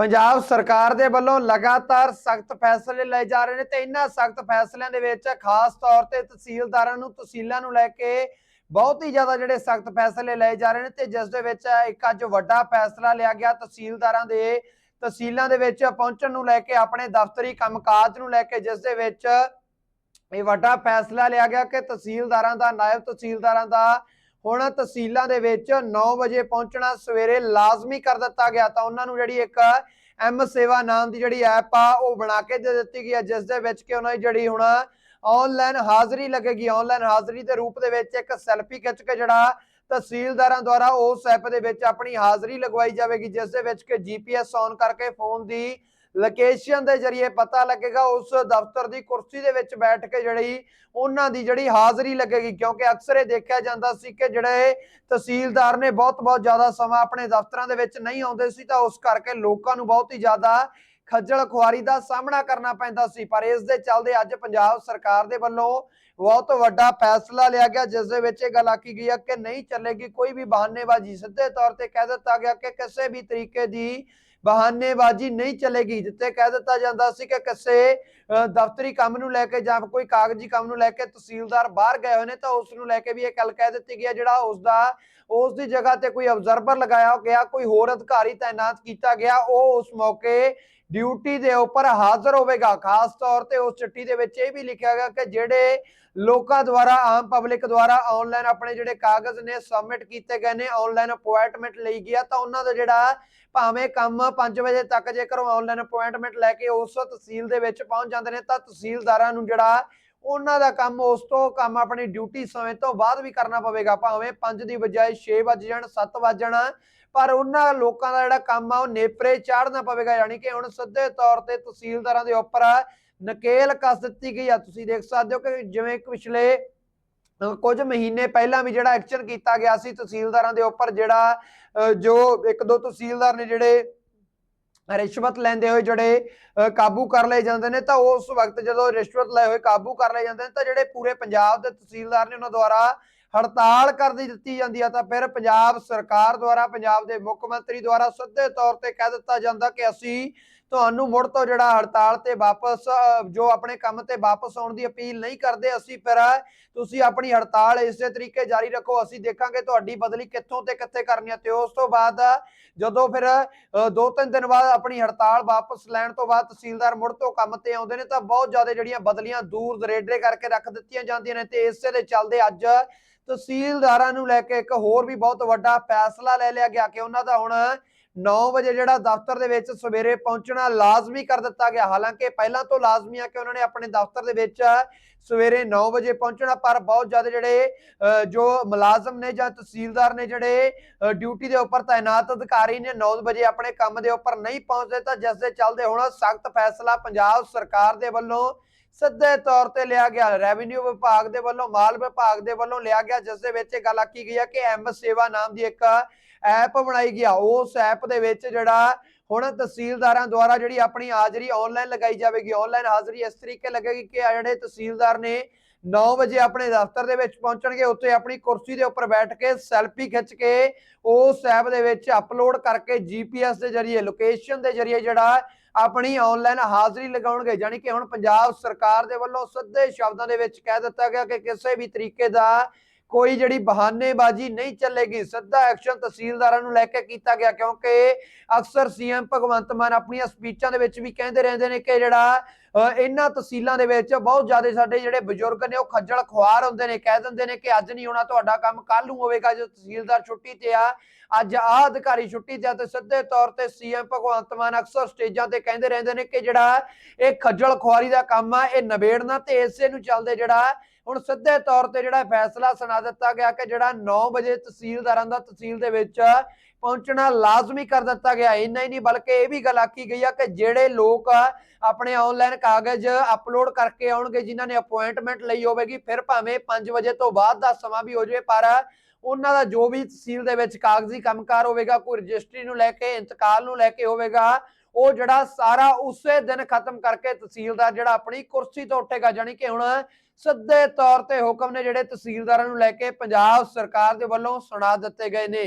ਪੰਜਾਬ ਸਰਕਾਰ ਦੇ ਵੱਲੋਂ ਲਗਾਤਾਰ ਸਖਤ ਫੈਸਲੇ ਲਏ ਜਾ ਰਹੇ ਨੇ ਤੇ ਇਹਨਾਂ ਸਖਤ ਫੈਸਲਿਆਂ ਦੇ ਵਿੱਚ ਖਾਸ ਤੌਰ ਤੇ ਤਹਿਸੀਲਦਾਰਾਂ ਨੂੰ, ਤਹਿਸੀਲਾਂ ਨੂੰ ਲੈ ਕੇ ਬਹੁਤ ਹੀ ਜ਼ਿਆਦਾ ਜਿਹੜੇ ਸਖਤ ਫੈਸਲੇ ਲਏ ਜਾ ਰਹੇ ਨੇ ਤੇ ਜਿਸ ਦੇ ਵਿੱਚ ਇੱਕ ਅੱਜ ਵੱਡਾ ਫੈਸਲਾ ਲਿਆ ਗਿਆ ਤਹਿਸੀਲਦਾਰਾਂ ਦੇ, ਤਹਿਸੀਲਾਂ ਦੇ ਵਿੱਚ ਪਹੁੰਚਣ ਨੂੰ ਲੈ ਕੇ ਆਪਣੇ ਦਫ਼ਤਰੀ ਕੰਮਕਾਜ ਨੂੰ ਲੈ ਕੇ ਜਿਸ ਦੇ ਵਿੱਚ ਇਹ ਵੱਡਾ ਫੈਸਲਾ ਲਿਆ ਗਿਆ ਕਿ ਤਹਿਸੀਲਦਾਰਾਂ ਦਾ, ਨਾਇਬ ਤਹਿਸੀਲਦਾਰਾਂ ਦਾ ਹੁਣ ਤਹਿਸੀਲਾਂ ਦੇ ਵਿੱਚ 9 ਵਜੇ ਪਹੁੰਚਣਾ ਸਵੇਰੇ ਲਾਜ਼ਮੀ ਕਰ ਦਿੱਤਾ ਗਿਆ ਤਾਂ ਉਹਨਾਂ ਨੂੰ ਜਿਹੜੀ ਇੱਕ ਐਮ ਸੇਵਾ ਨਾਮ ਦੀ ਜਿਹੜੀ ਐਪ ਆ, ਉਹ ਬਣਾ ਕੇ ਦੇ ਦਿੱਤੀ ਗਈ ਹੈ, ਜਿਸ ਦੇ ਵਿੱਚ ਕਿ ਉਹਨਾਂ ਦੀ ਜਿਹੜੀ ਹੁਣ ਆਨਲਾਈਨ ਹਾਜ਼ਰੀ ਲੱਗੇਗੀ। ਆਨਲਾਈਨ ਹਾਜ਼ਰੀ ਦੇ ਰੂਪ ਦੇ ਵਿੱਚ ਇੱਕ ਸੈਲਫੀ ਖਿੱਚ ਕੇ ਜਿਹੜਾ ਤਹਿਸੀਲਦਾਰਾਂ ਦੁਆਰਾ ਉਸ ਐਪ ਦੇ ਵਿੱਚ ਆਪਣੀ ਹਾਜ਼ਰੀ ਲਗਵਾਈ ਜਾਵੇਗੀ, ਜਿਸ ਦੇ ਵਿੱਚ ਕਿ ਜੀਪੀਐਸ ਔਨ ਕਰਕੇ ਫੋਨ ਦੀ ਲੋਕੇਸ਼ਨ ਦੇ ਜ਼ਰੀਏ ਪਤਾ ਲੱਗੇਗਾ, ਉਸ ਦਫ਼ਤਰ ਦੀ ਕੁਰਸੀ ਦੇ ਵਿੱਚ ਬੈਠ ਕੇ ਜਿਹੜੀ ਉਹਨਾਂ ਦੀ ਜਿਹੜੀ ਹਾਜ਼ਰੀ ਲੱਗੇਗੀ, ਕਿਉਂਕਿ ਅਕਸਰ ਇਹ ਦੇਖਿਆ ਜਾਂਦਾ ਸੀ ਕਿ ਜਿਹੜੇ ਤਹਿਸੀਲਦਾਰ ਨੇ ਬਹੁਤ ਬਹੁਤ ਜ਼ਿਆਦਾ ਸਮਾਂ ਆਪਣੇ ਦਫ਼ਤਰਾਂ ਦੇ ਵਿੱਚ ਨਹੀਂ ਆਉਂਦੇ ਸੀ, ਤਾਂ ਉਸ ਕਰਕੇ ਲੋਕਾਂ ਨੂੰ ਬਹੁਤ ਹੀ ਜ਼ਿਆਦਾ ਖੱਜਲ ਖੁਆਰੀ ਦਾ ਸਾਹਮਣਾ ਕਰਨਾ ਪੈਂਦਾ ਸੀ। ਪਰ ਇਸ ਦੇ ਚੱਲਦੇ ਅੱਜ ਪੰਜਾਬ ਸਰਕਾਰ ਦੇ ਵੱਲੋਂ ਬਹੁਤ ਵੱਡਾ ਫੈਸਲਾ ਲਿਆ ਗਿਆ, ਜਿਸ ਦੇ ਵਿੱਚ ਇਹ ਗੱਲ ਆਖੀ ਗਈ ਹੈ ਕਿ ਨਹੀਂ ਚੱਲੇਗੀ, ਕੋਈ ਵੀ ਬਹਾਨੇਬਾਜ਼ੀ। ਸਿੱਧੇ ਤੌਰ ਤੇ ਕਹਿ ਦਿੱਤਾ ਗਿਆ ਕਿ ਕਿਸੇ ਵੀ ਤਰੀਕੇ ਦੀ ਬਹਾਨੇਬਾਜ਼ੀ ਨਹੀਂ ਚੱਲੇਗੀ ਜਿੱਤੇ ਕਹਿ ਦਿੱਤਾ ਜਾਂਦਾ ਸੀ ਕਿ ਕਿਸੇ ਅ, ਦਫ਼ਤਰੀ ਕੰਮ ਨੂੰ ਲੈ ਕੇ ਜਾਂ ਕੋਈ ਕਾਗਜ਼ੀ ਕੰਮ ਨੂੰ ਲੈ ਕੇ ਤਹਿਸੀਲਦਾਰ ਬਾਹਰ ਗਏ ਹੋਏ ਨੇ ਤਾਂ ਉਸ ਨੂੰ ਲੈ ਕੇ ਵੀ ਇਹ ਗੱਲ ਕਹਿ ਦਿੱਤੀ ਗਈ ਹੈ ਜਿਹੜਾ ਉਸ ਦਾ ਉਸ ਦੀ ਜਗ੍ਹਾ ਤੇ ਕੋਈ ਅਬਜ਼ਰਵਰ ਲਗਾਇਆ ਗਿਆ ਕੋਈ ਹੋਰ ਅਧਿਕਾਰੀ ਤਾਇਨਾਤ ਕੀਤਾ ਗਿਆ ਉਹ ਉਸ ਮੌਕੇ ਡਿਊਟੀ ਦੇ ਉੱਪਰ ਹਾਜ਼ਰ ਹੋਵੇਗਾ। ਖਾਸ ਤੌਰ ਤੇ ਉਸ ਚਿੱਠੀ ਦੇ ਵਿੱਚ ਇਹ ਵੀ ਲਿਖਿਆ ਗਿਆ ਕਿ ਜਿਹੜੇ ਲੋਕਾਂ ਦੁਆਰਾ, ਆਮ ਪਬਲਿਕ ਦੁਆਰਾ ਆਨਲਾਈਨ ਆਪਣੇ ਜਿਹੜੇ ਕਾਗਜ਼ ਨੇ ਸਬਮਿਟ ਕੀਤੇ ਗਏ ਨੇ ਆਨਲਾਈਨ ਅਪਾਇੰਟਮੈਂਟ ਲਈ ਗਿਆ ਤਾਂ ਉਹਨਾਂ ਦਾ ਜਿਹੜਾ ਭਾਵੇਂ ਕੰਮ 5 ਵਜੇ ਤੱਕ ਜੇਕਰ ਉਹ ਆਨਲਾਈਨ ਅਪਾਇੰਟਮੈਂਟ ਲੈ ਕੇ ਉਸ ਤਹਿਸੀਲ ਦੇ ਵਿੱਚ ਪਹੁੰਚ ਜਾਂਦੇ ਨੇ, ਤਾਂ ਤਹਿਸੀਲਦਾਰਾਂ ਨੂੰ ਜਿਹੜਾ ਉਹਨਾਂ ਦਾ ਕੰਮ, ਉਸ ਤੋਂ ਕੰਮ ਆਪਣੀ ਡਿਊਟੀ ਸਮੇਂ ਤੋਂ ਬਾਅਦ ਵੀ ਕਰਨਾ ਪਵੇਗਾ। ਭਾਵੇਂ 5 ਦੀ ਬਜਾਏ 6 ਵਜ ਜਾਣ 7 ਵਜ ਜਾਣ, ਪਰ ਉਹਨਾਂ ਲੋਕਾਂ ਦਾ ਜਿਹੜਾ ਕੰਮ ਆ, ਉਹ ਨੇਪਰੇ ਚਾੜਨਾ ਪਵੇਗਾ। ਯਾਨੀ ਕਿ ਹੁਣ ਸਿੱਧੇ ਤੌਰ ਤੇ ਤਹਿਸੀਲਦਾਰਾਂ ਦੇ ਉੱਪਰ ਨਕੇਲ ਕੱਸ ਦਿੱਤੀ ਗਈ ਆ। ਤੁਸੀਂ ਦੇਖ ਸਕਦੇ ਹੋ ਕਿ ਜਿਵੇਂ ਪਿਛਲੇ, ਅਹ, ਕੁਝ ਮਹੀਨੇ ਪਹਿਲਾਂ ਵੀ ਜਿਹੜਾ ਐਕਸ਼ਨ ਕੀਤਾ ਗਿਆ ਸੀ ਤਹਿਸੀਲਦਾਰਾਂ ਦੇ ਉੱਪਰ, ਜਿਹੜਾ ਜੋ ਇੱਕ ਦੋ ਤਹਿਸੀਲਦਾਰ ਨੇ ਜਿਹੜੇ ਰਿਸ਼ਵਤ ਲੈਂਦੇ ਹੋਏ ਜਿਹੜੇ, ਅਹ, ਕਾਬੂ ਕਰ ਲਏ ਜਾਂਦੇ ਨੇ, ਤਾਂ ਉਸ ਵਕਤ ਜਦੋਂ ਰਿਸ਼ਵਤ ਲਏ ਹੋਏ, ਕਾਬੂ ਕਰ ਲਏ ਜਾਂਦੇ ਨੇ, ਤਾਂ ਜਿਹੜੇ ਪੂਰੇ ਪੰਜਾਬ ਦੇ ਤਹਿਸੀਲਦਾਰ ਨੇ ਉਹਨਾਂ ਦੁਆਰਾ ਹੜਤਾਲ ਕਰ ਦਿੱਤੀ ਜਾਂਦੀ ਆ, ਤਾਂ ਫਿਰ ਪੰਜਾਬ ਸਰਕਾਰ ਦੁਆਰਾ, ਪੰਜਾਬ ਦੇ ਮੁੱਖ ਮੰਤਰੀ ਦੁਆਰਾ ਸਿੱਧੇ ਤੌਰ ਤੇ ਕਹਿ ਦਿੱਤਾ ਜਾਂਦਾ ਕਿ ਅਸੀਂ ਤੁਹਾਨੂੰ ਮੁੜ ਤੋਂ ਜਿਹੜਾ ਹੜਤਾਲ ਤੇ ਵਾਪਸ ਜੋ ਆਪਣੇ ਕੰਮ ਤੇ ਵਾਪਸ ਆਉਣ ਦੀ ਅਪੀਲ ਨਹੀਂ ਕਰਦੇ, ਅਸੀਂ ਫਿਰ ਤੁਸੀਂ ਆਪਣੀ ਹੜਤਾਲ ਇਸੇ ਤਰੀਕੇ ਜਾਰੀ ਰੱਖੋ, ਅਸੀਂ ਦੇਖਾਂਗੇ ਤੁਹਾਡੀ ਬਦਲੀ ਕਿੱਥੋਂ ਤੇ ਕਿੱਥੇ ਕਰਨੀ ਹੈ ਤੇ ਉਸ ਤੋਂ ਬਾਅਦ ਜਦੋਂ ਫਿਰ ਦੋ ਤਿੰਨ ਦਿਨ ਬਾਅਦ ਆਪਣੀ ਹੜਤਾਲ ਵਾਪਸ ਲੈਣ ਤੋਂ ਬਾਅਦ ਤਹਿਸੀਲਦਾਰ ਮੁੜ ਤੋਂ ਕੰਮ ਤੇ ਆਉਂਦੇ ਨੇ, ਤਾਂ ਬਹੁਤ ਜ਼ਿਆਦਾ ਜਿਹੜੀਆਂ ਬਦਲੀਆਂ ਦੂਰ ਦਰੇਡੇ ਕਰਕੇ ਰੱਖ ਦਿੱਤੀਆਂ ਜਾਂਦੀਆਂ ਨੇ ਤੇ ਇਸੇ ਦੇ ਚੱਲਦੇ ਅੱਜ ਤਹਿਸੀਲਦਾਰਾਂ ਨੂੰ ਲੈ ਕੇ ਇੱਕ ਹੋਰ ਵੀ ਬਹੁਤ ਵੱਡਾ ਫੈਸਲਾ ਲੈ ਲਿਆ ਗਿਆ ਕਿ ਉਹਨਾਂ ਦਾ ਹੁਣ 9 ਵਜੇ ਜਿਹੜਾ ਦਫ਼ਤਰ ਦੇ ਵਿੱਚ ਸਵੇਰੇ ਪਹੁੰਚਣਾ ਲਾਜ਼ਮੀ ਕਰ ਦਿੱਤਾ ਗਿਆ। ਹਾਲਾਂਕਿ ਪਹਿਲਾਂ ਤੋਂ ਲਾਜ਼ਮੀ ਆ ਕਿ ਉਹਨਾਂ ਨੇ ਆਪਣੇ ਦਫ਼ਤਰ ਦੇ ਵਿੱਚ ਸਵੇਰੇ 9 ਵਜੇ ਪਹੁੰਚਣਾ ਪਰ ਬਹੁਤ ਜ਼ਿਆਦਾ ਜਿਹੜੇ ਅ, ਜੋ ਮੁਲਾਜ਼ਮ ਨੇ ਜਾਂ ਤਹਿਸੀਲਦਾਰ ਨੇ ਜਿਹੜੇ ਡਿਊਟੀ ਦੇ ਉੱਪਰ ਤਾਇਨਾਤ ਅਧਿਕਾਰੀ ਨੇ 9 ਵਜੇ ਆਪਣੇ ਕੰਮ ਦੇ ਉੱਪਰ ਨਹੀਂ ਪਹੁੰਚਦੇ ਤਾਂ ਜਿਸ ਦੇ ਚੱਲਦੇ ਹੁਣ ਸਖਤ ਫੈਸਲਾ ਪੰਜਾਬ ਸਰਕਾਰ ਦੇ ਵੱਲੋਂ ਸਿੱਧੇ ਤੌਰ ਤੇ ਲਿਆ ਗਿਆ। ਰੈਵਨਿਊ ਵਿਭਾਗ ਦੇ ਵੱਲੋਂ, ਮਾਲ ਵਿਭਾਗ ਦੇ ਵੱਲੋਂ ਲਿਆ ਗਿਆ, ਜਿਸ ਦੇ ਵਿੱਚ ਇਹ ਗੱਲ ਆਖੀ ਗਈ ਹੈ ਕਿ ਐਮ ਸੇਵਾ ਨਾਮ ਦੀ ਇੱਕ ਐਪ ਬਣਾਈ ਗਿਆ ਉਸ ਐਪ ਦੇ ਵਿੱਚ ਜਿਹੜਾ ਹੁਣ ਤਹਿਸੀਲਦਾਰਾਂ ਦੁਆਰਾ ਜਿਹੜੀ ਆਪਣੀ ਹਾਜ਼ਰੀ ਆਨਲਾਈਨ ਲਗਾਈ ਜਾਵੇਗੀ। ਆਨਲਾਈਨ ਹਾਜ਼ਰੀ ਇਸ ਤਰੀਕੇ ਲੱਗੇਗੀ ਕਿ ਜਿਹੜੇ ਤਹਿਸੀਲਦਾਰ ਨੇ 9 ਵਜੇ ਆਪਣੇ ਦਫ਼ਤਰ ਦੇ ਵਿੱਚ ਪਹੁੰਚਣਗੇ, ਉੱਥੇ ਆਪਣੀ ਕੁਰਸੀ ਦੇ ਉੱਪਰ ਬੈਠ ਕੇ ਸੈਲਫੀ ਖਿੱਚ ਕੇ ਉਸ ਐਪ ਦੇ ਵਿੱਚ ਅਪਲੋਡ ਕਰਕੇ ਜੀਪੀਐਸ ਦੇ ਜ਼ਰੀਏ ਲੋਕੇਸ਼ਨ ਦੇ ਜ਼ਰੀਏ ਜਿਹੜਾ ਆਪਣੀ ਆਨਲਾਈਨ ਹਾਜ਼ਰੀ ਲਗਾਉਣਗੇ। ਯਾਨੀ ਕਿ ਹੁਣ ਪੰਜਾਬ ਸਰਕਾਰ ਦੇ ਵੱਲੋਂ ਸਿੱਧੇ ਸ਼ਬਦਾਂ ਦੇ ਵਿੱਚ ਕਹਿ ਦਿੱਤਾ ਗਿਆ ਕਿ ਕਿਸੇ ਵੀ ਤਰੀਕੇ ਦਾ ਕੋਈ ਜਿਹੜੀ ਬਹਾਨੇਬਾਜ਼ੀ ਨਹੀਂ ਚੱਲੇਗੀ। ਸਿੱਧਾ ਐਕਸ਼ਨ ਤਹਿਸੀਲਦਾਰਾਂ ਨੂੰ ਲੈ ਕੇ ਕੀਤਾ ਗਿਆ, ਕਿਉਂਕਿ ਅਕਸਰ ਸੀਐਮ ਭਗਵੰਤ ਮਾਨ ਆਪਣੀਆਂ ਸਪੀਚਾਂ ਦੇ ਵਿੱਚ ਵੀ ਕਹਿੰਦੇ ਰਹਿੰਦੇ ਨੇ ਕਿ ਜਿਹੜਾ ਇਹਨਾਂ ਤਹਿਸੀਲਾਂ ਦੇ ਵਿੱਚ ਬਹੁਤ ਜ਼ਿਆਦਾ ਸਾਡੇ ਜਿਹੜੇ ਬਜ਼ੁਰਗ ਨੇ ਉਹ ਖੱਜਲ ਖੁਆਰ ਹੁੰਦੇ ਨੇ, ਕਹਿ ਦਿੰਦੇ ਨੇ ਕਿ ਅੱਜ ਨਹੀਂ ਹੋਣਾ, ਤੁਹਾਡਾ ਕੰਮ ਕੱਲ ਨੂੰ ਹੋਵੇਗਾ ਜੋ ਤਹਿਸੀਲਦਾਰ ਛੁੱਟੀ ਤੇ ਆ। ਅੱਜ ਆਹ ਅਧਿਕਾਰੀ ਛੁੱਟੀ ਤੇ ਆ ਤੇ ਸਿੱਧੇ ਤੌਰ ਤੇ ਸੀਐਮ ਭਗਵੰਤ ਮਾਨ ਅਕਸਰ ਸਟੇਜਾਂ ਤੇ ਕਹਿੰਦੇ ਰਹਿੰਦੇ ਨੇ ਕਿ ਜਿਹੜਾ ਇਹ ਖੱਜਲ ਖੁਆਰੀ ਦਾ ਕੰਮ ਆ, ਇਹ ਨਿਬੇੜਨਾ ਤੇ ਇਸੇ ਨੂੰ ਚੱਲਦੇ ਜਿਹੜਾ ਹੁਣ ਸਿੱਧੇ ਤੌਰ ਤੇ ਜਿਹੜਾ ਫੈਸਲਾ ਸੁਣਾ ਦਿੱਤਾ ਗਿਆ ਕਿ ਜਿਹੜਾ 9 ਵਜੇ ਤਹਿਸੀਲਦਾਰਾਂ ਦਾ ਤਹਿਸੀਲ ਦੇ ਵਿੱਚ ਪਹੁੰਚਣਾ ਲਾਜ਼ਮੀ ਕਰ ਦਿੱਤਾ ਗਿਆ। ਇੰਨਾ ਹੀ ਨਹੀਂ, ਬਲਕਿ ਇਹ ਵੀ ਗੱਲ ਆਖੀ ਗਈ ਆ ਕਿ ਜਿਹੜੇ ਲੋਕ ਆਪਣੇ ਆਨਲਾਈਨ ਕਾਗਜ਼ ਅਪਲੋਡ ਕਰਕੇ ਆਉਣਗੇ, ਜਿਨ੍ਹਾਂ ਨੇ ਅਪਾਇੰਟਮੈਂਟ ਲਈ ਹੋਵੇਗੀ, ਫਿਰ ਭਾਵੇਂ 5 ਵਜੇ ਤੋਂ ਬਾਅਦ ਦਾ ਸਮਾਂ ਵੀ ਹੋ ਜਾਵੇ, ਪਰ ਉਹਨਾਂ ਦਾ ਜੋ ਵੀ ਤਹਿਸੀਲ ਦੇ ਵਿੱਚ ਕਾਗਜ਼ੀ ਕੰਮਕਾਰ ਹੋਵੇਗਾ, ਕੋਈ ਰਜਿਸਟਰੀ ਨੂੰ ਲੈ ਕੇ, ਇੰਤਕਾਲ ਨੂੰ ਲੈ ਕੇ ਹੋਵੇਗਾ, ਉਹ ਜਿਹੜਾ ਸਾਰਾ ਉਸੇ ਦਿਨ ਖਤਮ ਕਰਕੇ ਤਹਿਸੀਲਦਾਰ ਜਿਹੜਾ ਆਪਣੀ ਕੁਰਸੀ ਤੋਂ ਉੱਠੇਗਾ ਜਾਨੀ ਕਿ ਹੁਣ ਸਿੱਧੇ ਤੌਰ ਤੇ ਹੁਕਮ ਨੇ ਜਿਹੜੇ ਤਹਿਸੀਲਦਾਰਾਂ ਨੂੰ ਲੈ ਕੇ ਪੰਜਾਬ ਸਰਕਾਰ ਦੇ ਵੱਲੋਂ ਸੁਣਾ ਦਿੱਤੇ ਗਏ ਨੇ।